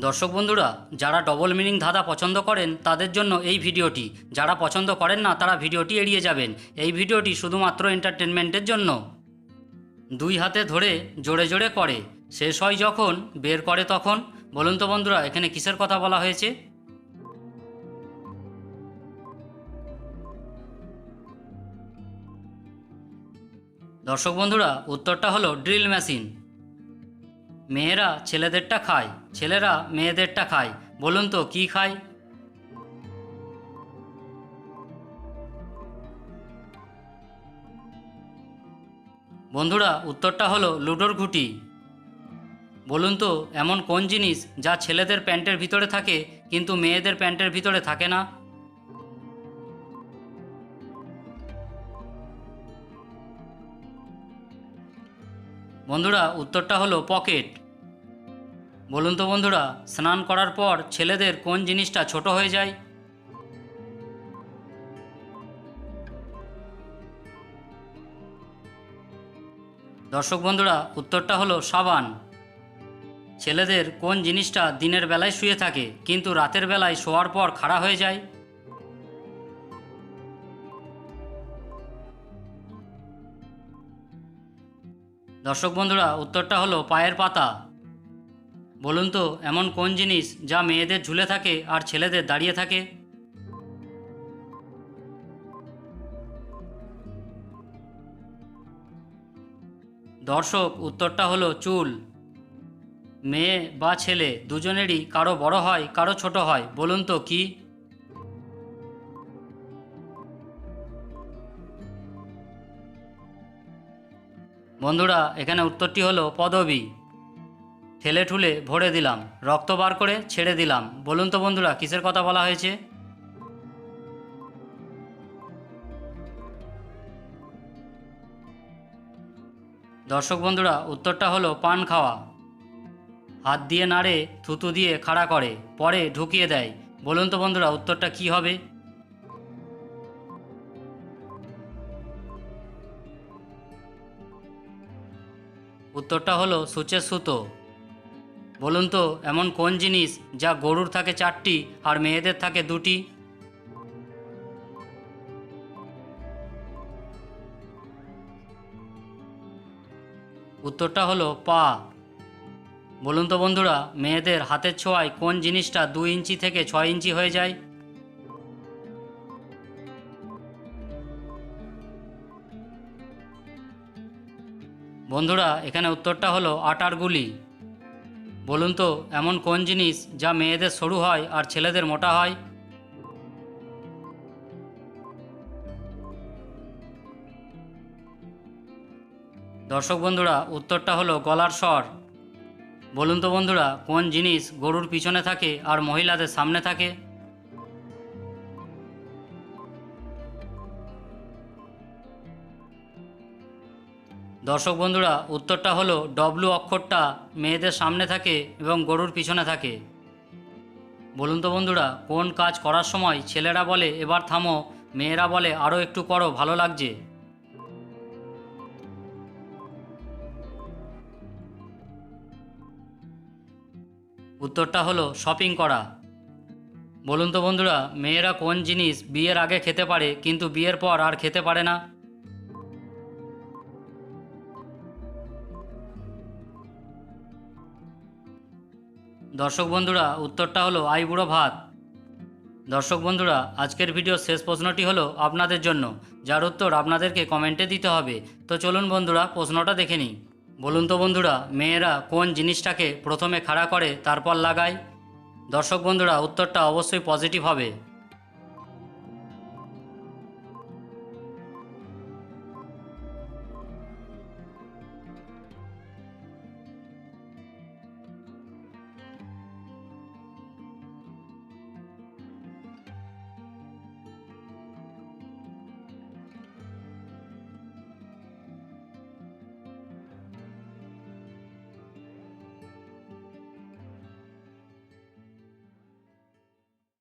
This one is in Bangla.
দর্শক বন্ধুরা, যারা ডবল মিনিং ধাঁধা পছন্দ করেন, তাদের জন্য এই ভিডিওটি। যারা পছন্দ করেন না, তারা ভিডিওটি এড়িয়ে যাবেন। এই ভিডিওটি শুধুমাত্র এন্টারটেনমেন্টের জন্য। দুই হাতে ধরে জোরে জোরে করে। শেষ হয় যখন, বের করে তখন। বলুন তো বন্ধুরা, এখানে কিসের কথা বলা হয়েছে? দর্শক বন্ধুরা, উত্তরটা হলো ড্রিল মেশিন মেয়েরা ছেলেদেরটা খায়, ছেলেরা মেয়েদেরটা খায়। বলুন তো, কি খায়? বন্ধুরা, উত্তরটা হলো লুডোর ঘুটি। বলুন তো, এমন কোন জিনিস যা ছেলেদের প্যান্টের ভিতরে থাকে, কিন্তু মেয়েদের প্যান্টের ভিতরে থাকে না? বন্ধুরা, উত্তরটা হলো পকেট। বলুন তো বন্ধুরা, স্নান করার পর ছেলেদের কোন জিনিসটা ছোট হয়ে যায়? দর্শক বন্ধুরা, উত্তরটা হলো সাবান। ছেলেদের কোন জিনিসটা দিনের বেলায় শুয়ে থাকে, কিন্তু রাতের বেলায় শোয়ার পর খাড়া হয়ে যায়? দর্শক বন্ধুরা, উত্তরটা হলো পায়ের পাতা। বলুন তো, এমন কোন জিনিস যা মেয়েদের ঝুলে থাকে আর ছেলেদের দাঁড়িয়ে থাকে? দর্শক, উত্তরটা হলো চুল। মেয়ে বা ছেলে দুজনেরই কারও বড় হয়, কারও ছোট হয়, বলুন তো কি? বন্ধুরা, এখানে উত্তরটি হলো পদবী। ঠেলে ঠুলে ভরে দিলাম, রক্ত বার করে ছেড়ে দিলাম। বলুন তো বন্ধুরা, কিসের কথা বলা হয়েছে? দর্শক বন্ধুরা, উত্তরটা হলো পান খাওয়া। হাত দিয়ে নাড়ে, থুতু দিয়ে খাড়া করে, পরে ঢুকিয়ে দেয়। বলুন তো বন্ধুরা, উত্তরটা কি হবে? উত্তরটা হলো সূচের সুতো। বলুন তো, এমন কোন জিনিস যা গরুর থাকে চারটি আর মেয়েদের থাকে দুটি? উত্তরটা হলো পা। বলুন তো বন্ধুরা, মেয়েদের হাতের ছোঁয়ায় কোন জিনিসটা দু ইঞ্চি থেকে ছয় ইঞ্চি হয়ে যায়? বন্ধুরা, এখানে উত্তরটা হলো আটার গুলি। বলুন তো, এমন কোন জিনিস যা মেয়েদের সরু হয় আর ছেলেদের মোটা হয়? দর্শক বন্ধুরা, উত্তরটা হলো গলার স্বর। বলুন তো বন্ধুরা, কোন জিনিস গরুর পিছনে থাকে আর মহিলাদের সামনে থাকে? দর্শক বন্ধুরা, উত্তরটা হলো ডব্লু অক্ষরটা মেয়েদের সামনে থাকে এবং গরুর পিছনে থাকে। বলুন তো বন্ধুরা, কোন কাজ করার সময় ছেলেরা বলে, এবার থামো, মেয়েরা বলে আরও একটু করো, ভালো লাগছে উত্তরটা হলো শপিং করা। বলুন তো বন্ধুরা, মেয়েরা কোন জিনিস বিয়ের আগে খেতে পারে, কিন্তু বিয়ের পর আর খেতে পারে না? দর্শক বন্ধুরা, উত্তরটা হলো আইবুড়ো ভাত। দর্শক বন্ধুরা, আজকের ভিডিওর শেষ প্রশ্নটি হলো আপনাদের জন্য। যার উত্তর আপনাদেরকে কমেন্টে দিতে হবে। তো চলুন বন্ধুরা, প্রশ্নটা দেখে নিই। বলুন তো বন্ধুরা, মেয়েরা কোন জিনিসটাকে প্রথমে খাড়া করে, তারপর লাগায়? দর্শক বন্ধুরা, উত্তরটা অবশ্যই পজিটিভ হবে।